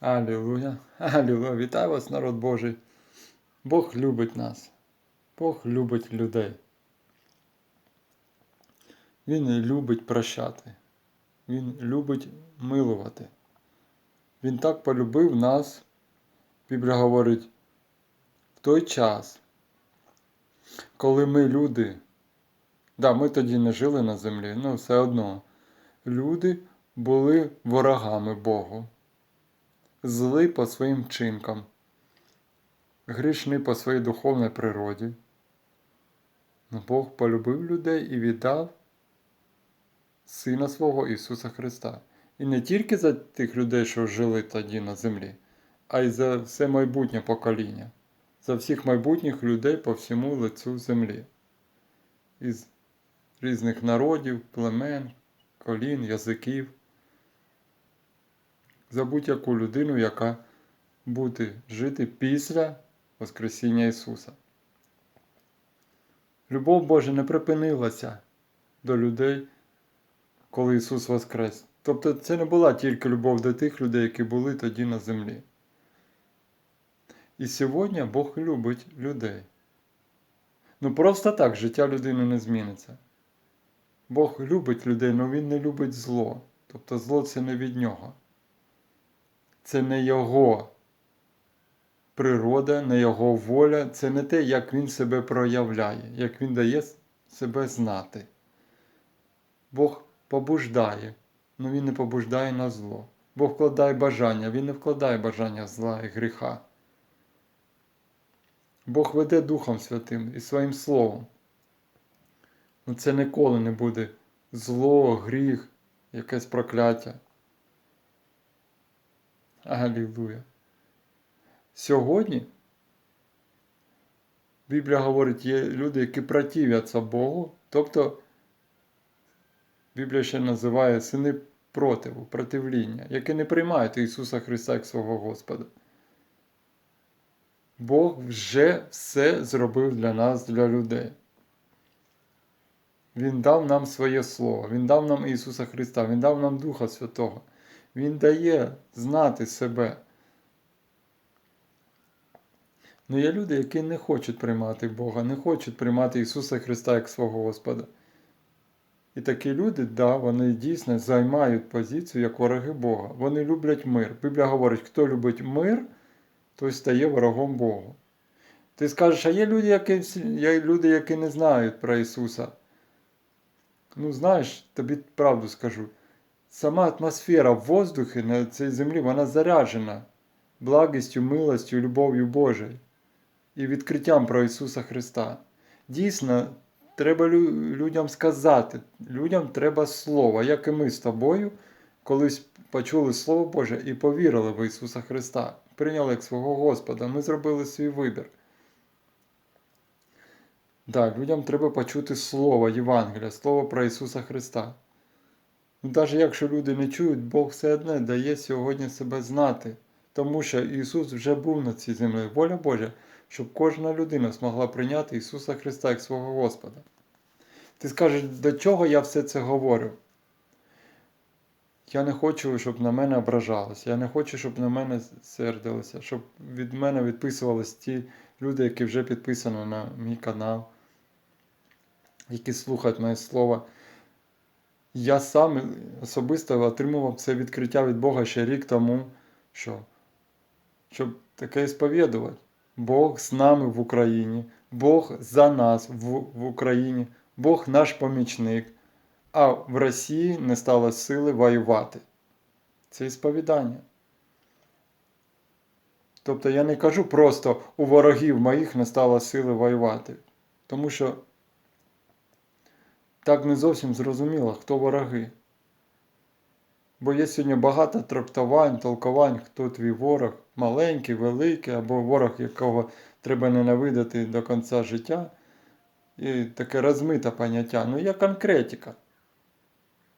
Алілуя. Алілуя. Вітаю вас, народ Божий. Бог любить нас. Бог любить людей. Він любить прощати. Він любить милувати. Він так полюбив нас, Біблія говорить, в той час, коли ми люди, да, ми тоді не жили на землі, але все одно, люди були ворогами Богу злий по своїм вчинкам, грішний по своїй духовній природі. Но Бог полюбив людей і віддав Сина свого Ісуса Христа. І не тільки за тих людей, що жили тоді на землі, а й за все майбутнє покоління, за всіх майбутніх людей по всьому лицю землі, із різних народів, племен, колін, язиків за будь-яку людину, яка буде жити після Воскресіння Ісуса. Любов Божа не припинилася до людей, коли Ісус Воскрес. Тобто це не була тільки любов до тих людей, які були тоді на землі. І сьогодні Бог любить людей. Ну просто так життя людини не зміниться. Бог любить людей, але Він не любить зло. Тобто зло це не від нього це не його природа, не його воля, це не те, як він себе проявляє, як він дає себе знати. Бог побуждає, але він не побуждає на зло. Бог вкладає бажання, він не вкладає бажання зла і гріха. Бог веде Духом Святим і своїм Словом. Ну це ніколи не буде зло, гріх, якесь прокляття. Алілуя. Сьогодні Біблія говорить, є люди, які противляться Богу, тобто Біблія ще називає сини противу, противління, які не приймають Ісуса Христа як свого Господа. Бог вже все зробив для нас, для людей. Він дав нам своє Слово, Він дав нам Ісуса Христа, Він дав нам Духа Святого. Він дає знати себе. Ну є люди, які не хочуть приймати Бога, не хочуть приймати Ісуса Христа як свого Господа. І такі люди, да, вони дійсно займають позицію як вороги Бога. Вони люблять мир. Біблія говорить, хто любить мир, той стає ворогом Богу. Ти скажеш, а є люди, які є люди, які не знають про Ісуса. Ну, знаєш, тобі правду скажу сама атмосфера в воздухі на цій землі, вона заряджена благістю, милостю, любов'ю Божою і відкриттям про Ісуса Христа. Дійсно, треба людям сказати, людям треба Слово, як і ми з тобою колись почули Слово Боже і повірили в Ісуса Христа, прийняли як свого Господа, ми зробили свій вибір. Так, людям треба почути Слово Євангелія, Слово про Ісуса Христа. Навіть ну, якщо люди не чують, Бог все одно дає сьогодні себе знати, тому що Ісус вже був на цій землі. Воля Божа, щоб кожна людина змогла прийняти Ісуса Христа як свого Господа. Ти скажеш, до чого я все це говорю? Я не хочу, щоб на мене ображалися. Я не хочу, щоб на мене сердилися, щоб від мене відписувались ті люди, які вже підписані на мій канал, які слухають моє слово. Я сам особисто отримував це відкриття від Бога ще рік тому, що, щоб таке сповідувати. Бог з нами в Україні, Бог за нас в, в Україні, Бог наш помічник, а в Росії не стало сили воювати. Це сповідання. Тобто я не кажу просто у ворогів моїх не стало сили воювати. Тому що так не зовсім зрозуміло, хто вороги. Бо є сьогодні багато трактувань, толкувань, хто твій ворог, маленький, великий, або ворог, якого треба ненавидити до кінця життя. І таке розмите поняття. Ну є конкретика.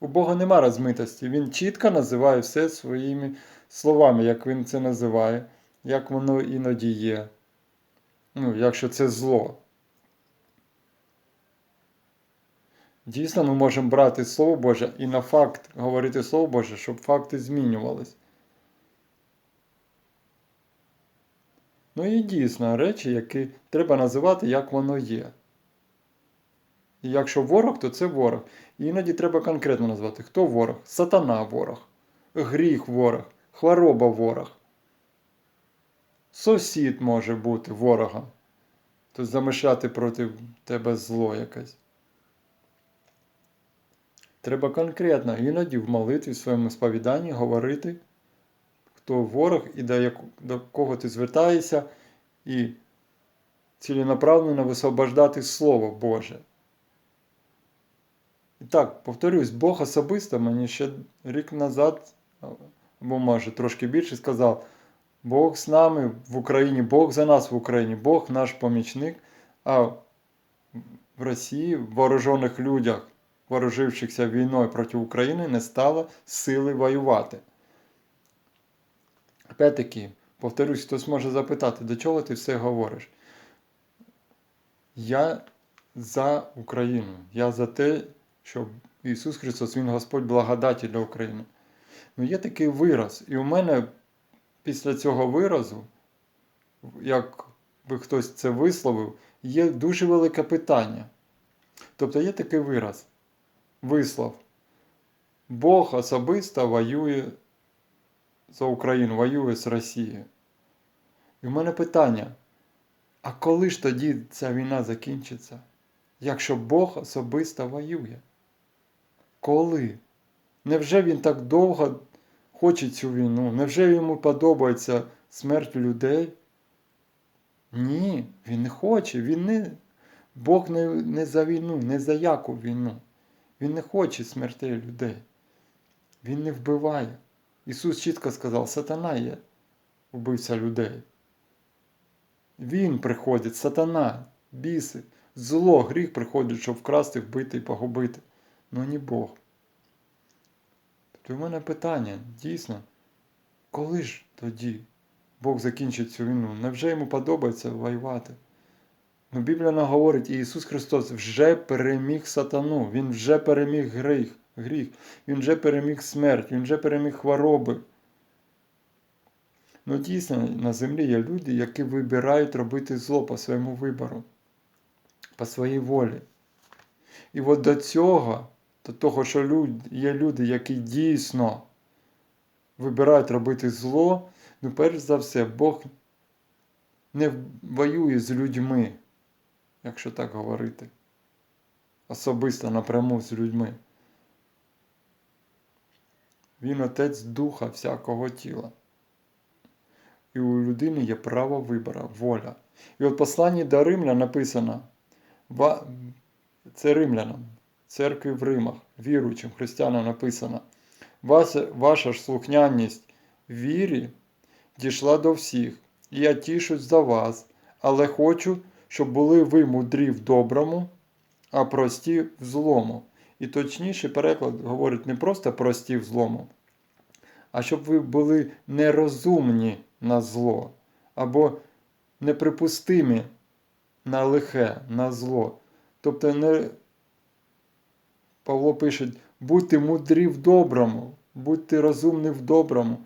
У Бога нема розмитості. Він чітко називає все своїми словами, як він це називає, як воно іноді є. Ну, якщо це зло. Дійсно, ми можемо брати Слово Боже і на факт говорити Слово Боже, щоб факти змінювались. Ну і дійсно речі, які треба називати, як воно є. І якщо ворог, то це ворог. І іноді треба конкретно назвати, хто ворог? Сатана ворог, гріх ворог, хвороба ворог. Сусід може бути ворогом. Тобто замишляти проти тебе зло якесь. Треба конкретно іноді в молитві в своєму сповіданні говорити, хто ворог і до, яку, до кого ти звертаєшся, і ціленаправленно висвобождати Слово Боже. І так, повторюсь, Бог особисто мені ще рік назад, або може трошки більше, сказав: Бог з нами в Україні, Бог за нас в Україні, Бог наш помічник, а в Росії, в вооружених людях, вооружившихся війною проти України, не стало сили воювати. Опять-таки, повторюсь, хтось може запитати, до чого ти все говориш? Я за Україну. Я за те, щоб Ісус Христос, Він Господь благодаті для України. Ну, є такий вираз. І у мене після цього виразу, як би хтось це висловив, є дуже велике питання. Тобто є такий вираз, вислов. Бог особисто воює за Україну, воює з Росією. І в мене питання: а коли ж тоді ця війна закінчиться? Якщо Бог особисто воює? Коли? Невже він так довго хоче цю війну? Невже йому подобається смерть людей? Ні, він не хоче. Він не... Бог не, не за війну, не за яку війну. Він не хоче смертей людей. Він не вбиває. Ісус чітко сказав, сатана є вбивця людей. Він приходить, сатана, біси, зло, гріх приходить, щоб вкрасти, вбити і погубити. Ну не Бог. Тобто в мене питання, дійсно, коли ж тоді Бог закінчить цю війну? Невже йому подобається воювати? Ну, Біблія нам говорить, Ісус Христос вже переміг сатану, Він вже переміг гріх, гріх, Він вже переміг смерть, Він вже переміг хвороби. Ну, дійсно, на землі є люди, які вибирають робити зло по своєму вибору, по своїй волі. І от до цього, до того, що є люди, які дійсно вибирають робити зло, ну, перш за все, Бог не воює з людьми, якщо так говорити. Особисто напряму з людьми. Він отець духа всякого тіла. І у людини є право вибору, воля. І от посланні до Римля написано, це римлянам, церкві в Римах, віруючим християнам написано, ваша, ж слухняність вірі дійшла до всіх, і я тішусь за вас, але хочу, щоб були ви мудрі в доброму, а прості в злому. І точніший переклад говорить не просто прості в злому, а щоб ви були нерозумні на зло, або неприпустимі на лихе, на зло. Тобто не Павло пише, будьте мудрі в доброму, будьте розумні в доброму,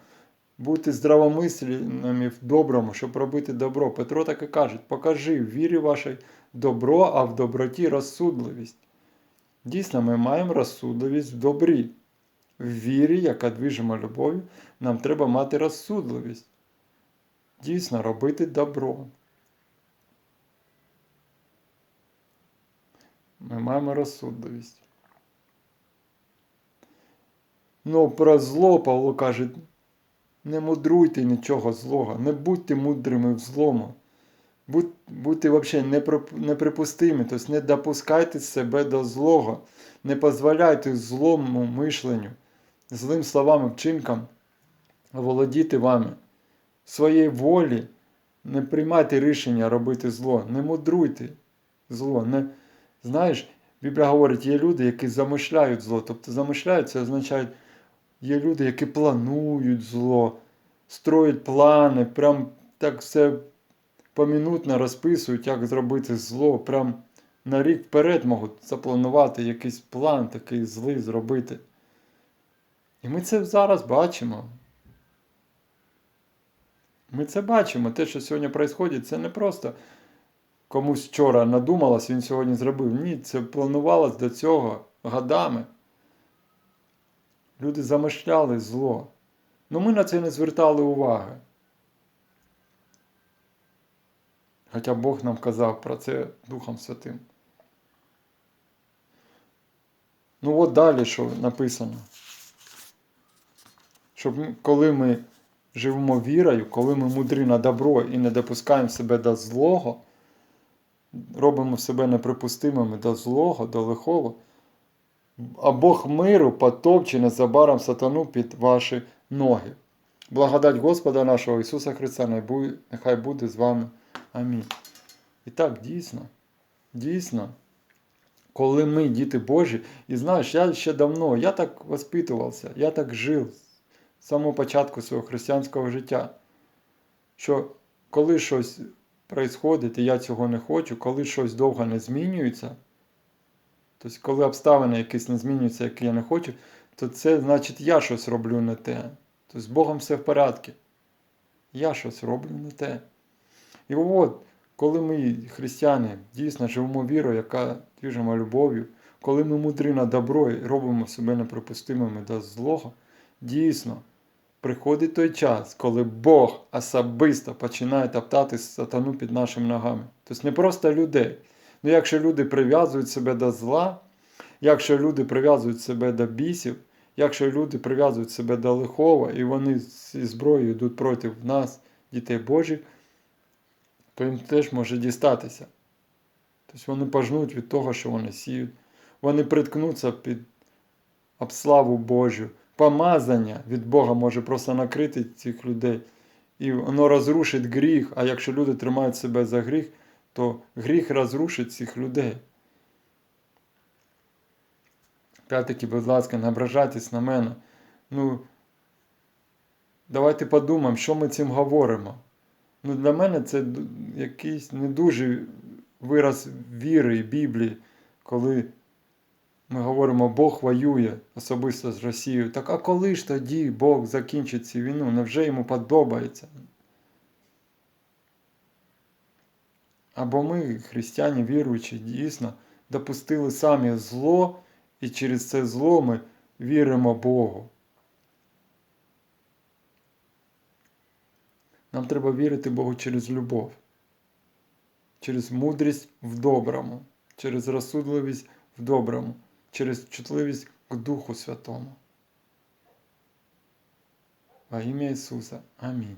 будьте здравомисленими в доброму, щоб робити добро. Петро так і каже, покажи в вірі вашій добро, а в доброті розсудливість. Дійсно, ми маємо розсудливість в добрі. В вірі, яка движима любов'ю, нам треба мати розсудливість. Дійсно, робити добро. Ми маємо розсудливість. Ну, про зло Павло каже, не мудруйте нічого злого, не будьте мудрими в злому. Будь, будьте взагалі неприпустимі, тобто не допускайте себе до злого, не дозволяйте злому мишленню, злим словам і вчинкам володіти вами. Своєї волі не приймайте рішення робити зло, не мудруйте зло. Не... Знаєш, Біблія говорить, є люди, які замишляють зло. Тобто замишляють, це означає, є люди, які планують зло, строять плани, прям так все помінутно розписують, як зробити зло. Прям на рік вперед можуть запланувати якийсь план такий злий зробити. І ми це зараз бачимо. Ми це бачимо. Те, що сьогодні відбувається, це не просто комусь вчора надумалось, він сьогодні зробив. Ні, це планувалось до цього годами. Люди замишляли зло. Ну ми на це не звертали уваги. Хоча Бог нам казав про це Духом Святим. Ну от далі, що написано. Щоб коли ми живемо вірою, коли ми мудрі на добро і не допускаємо себе до злого, робимо себе неприпустимими до злого, до лихого, а Бог миру потопче незабаром сатану під ваші ноги. Благодать Господа нашого Ісуса Христа нехай буде з вами. Амінь. І так, дійсно, дійсно, коли ми, діти Божі, і знаєш, я ще давно, я так воспитувався, я так жив з самого початку свого християнського життя, що коли щось відбувається, і я цього не хочу, коли щось довго не змінюється, тобто коли обставини якісь не змінюються, які я не хочу, то це значить я щось роблю не те. Тобто з Богом все в порядку. Я щось роблю не те. І от, коли ми, християни, дійсно живемо вірою, яка двіжимо любов'ю, коли ми мудрі на добро і робимо себе неприпустимими до злого, дійсно приходить той час, коли Бог особисто починає топтати сатану під нашими ногами. Тобто не просто людей. Ну, якщо люди прив'язують себе до зла, якщо люди прив'язують себе до бісів, якщо люди прив'язують себе до лихого, і вони зі зброєю йдуть проти нас, дітей Божих, то їм теж може дістатися. Тобто вони пожнуть від того, що вони сіють. Вони приткнуться під обславу Божу. Помазання від Бога може просто накрити цих людей. І воно розрушить гріх. А якщо люди тримають себе за гріх, то гріх розрушить цих людей. П'ятики, будь ласка, не ображайтесь на мене. Ну, давайте подумаємо, що ми цим говоримо. Ну, для мене це якийсь не дуже вираз віри і Біблії, коли ми говоримо, Бог воює особисто з Росією. Так а коли ж тоді Бог закінчить цю війну? Невже йому подобається? Або ми, християни віруючі, дійсно допустили самі зло, і через це зло ми віримо Богу. Нам треба вірити Богу через любов, через мудрість в доброму, через розсудливість в доброму, через чутливість к Духу Святому. Во ім'я Ісуса. Амінь.